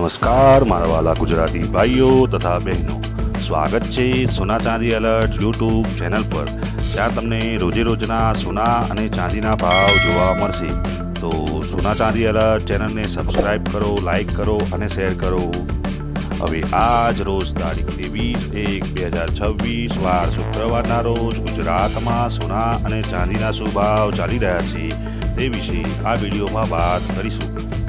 આભાર મારા વાલા ગુજરાતી ભાઈઓ તથા બહેનો. સ્વાગત છે સોના ચાંદી એલર્ટ યુટ્યુબ ચેનલ પર. જ્યાં તમને રોજે રોજના સોના અને ચાંદીના ભાવ જોવા મળશે. તો સોના ચાંદી એલર્ટ ચેનલને સબસ્ક્રાઈબ કરો, લાઇક કરો અને શેર કરો. હવે આજ રોજ તારીખ ત્રેવીસ એક બે હજાર છવ્વીસ, વાર શુક્રવારના રોજ ગુજરાતમાં સોના અને ચાંદીના શું ભાવ ચાલી રહ્યા છે તે વિશે આ વિડીયોમાં વાત કરીશું.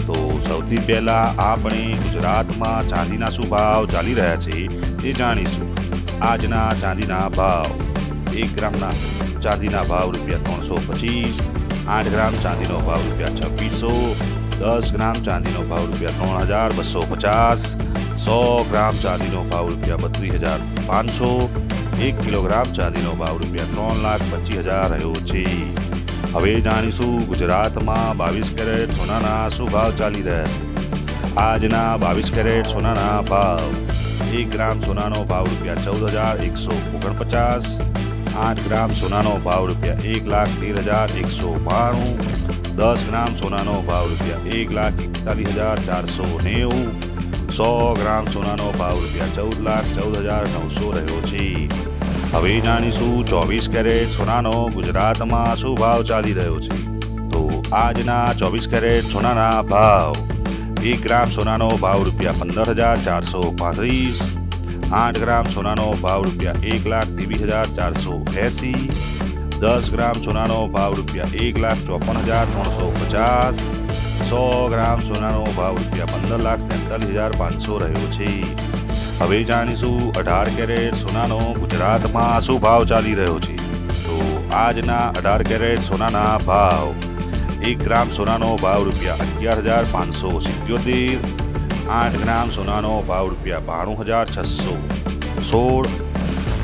સૌથી પહેલાં આપણે ગુજરાતમાં ચાંદીના શું ભાવ ચાલી રહ્યા છે તે જાણીશું. આજના ચાંદીના ભાવ, એક ગ્રામના ચાંદીના ભાવ રૂપિયા ત્રણસો પચીસ, આઠ ગ્રામ ચાંદીનો ભાવ રૂપિયા છવ્વીસો, દસ ગ્રામ ચાંદીનો ભાવ રૂપિયા ત્રણ હજાર બસો પચાસ, સો ગ્રામ ચાંદીનો ભાવ રૂપિયા બત્રીસ હજાર પાંચસો, એક કિલોગ્રામ ચાંદીનો ભાવ રૂપિયા ત્રણ લાખ પચીસ હજાર રહ્યો છે. હવે જાણીશું ગુજરાતમાં બાવીસ કેરેટ સોનાના શું ભાવ ચાલી રહ્યા આજના બાવીસ કેરેટ સોનાના ભાવ, એક ગ્રામ સોનાનો ભાવ રૂપિયા ચૌદ હજાર એકસો ઓગણપચાસ, આઠ ગ્રામ સોનાનો ભાવ રૂપિયા એક લાખ તેર હજાર એકસો બાણું, દસ ગ્રામ સોનાનો ભાવ રૂપિયા એક લાખ એકતાલીસ હજાર ચારસો નેવું, સો ગ્રામ સોનાનો ભાવ રૂપિયા ચૌદ લાખ ચૌદ હજાર નવસો રહ્યો છે. હવે જાણીશું ચોવીસ કેરેટ સોનાનો ગુજરાતમાં શું ભાવ ચાલી રહ્યો છે? તો આજના ચોવીસ કેરેટ સોનાના ભાવ. એક ગ્રામ સોનાનો ભાવ રૂપિયા પંદર હજાર ચારસો પાંત્રીસ. આઠ ગ્રામ સોનાનો ભાવ રૂપિયા એક લાખ ત્રેવીસ હજાર ચારસો એંસી. દસ ગ્રામ સોનાનો ભાવ રૂપિયા એક લાખ ચોપન હજાર ત્રણસો પચાસ. સો ગ્રામ સોનાનો ભાવ રૂપિયા પંદર લાખ તેતાલીસ હજાર પાંચસો રહ્યો છે. હવે જાણીશું અઢાર કેરેટ સોનાનો ગુજરાતમાં શું ભાવ ચાલી રહ્યો છે? તો આજના અઢાર કેરેટ સોનાના ભાવ. એક ગ્રામ સોનાનો ભાવ રૂપિયા અગિયાર હજાર પાંચસો સિત્યોતેર, આઠ ગ્રામ સોનાનો ભાવ રૂપિયા બાણું હજાર છસો સોળ,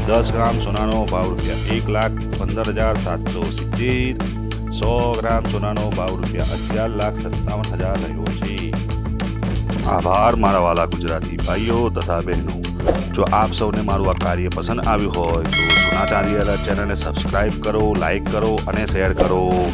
દસ ગ્રામ સોનાનો ભાવ રૂપિયા એક લાખ પંદર હજાર સાતસો સિત્તેર, સો ગ્રામ સોનાનો ભાવ રૂપિયા અગિયાર લાખ સત્તાવન હજાર રહ્યો છે. આભાર મારા વાલા ગુજરાતી ભાઈઓ તથા બહેનો. જો આપ સૌને મારું આ કાર્ય પસંદ આવ્યું હોય તો સોના ચાંદી વાલા ચેનલને સબસ્ક્રાઈબ કરો લાઈક કરો અને શેર કરો.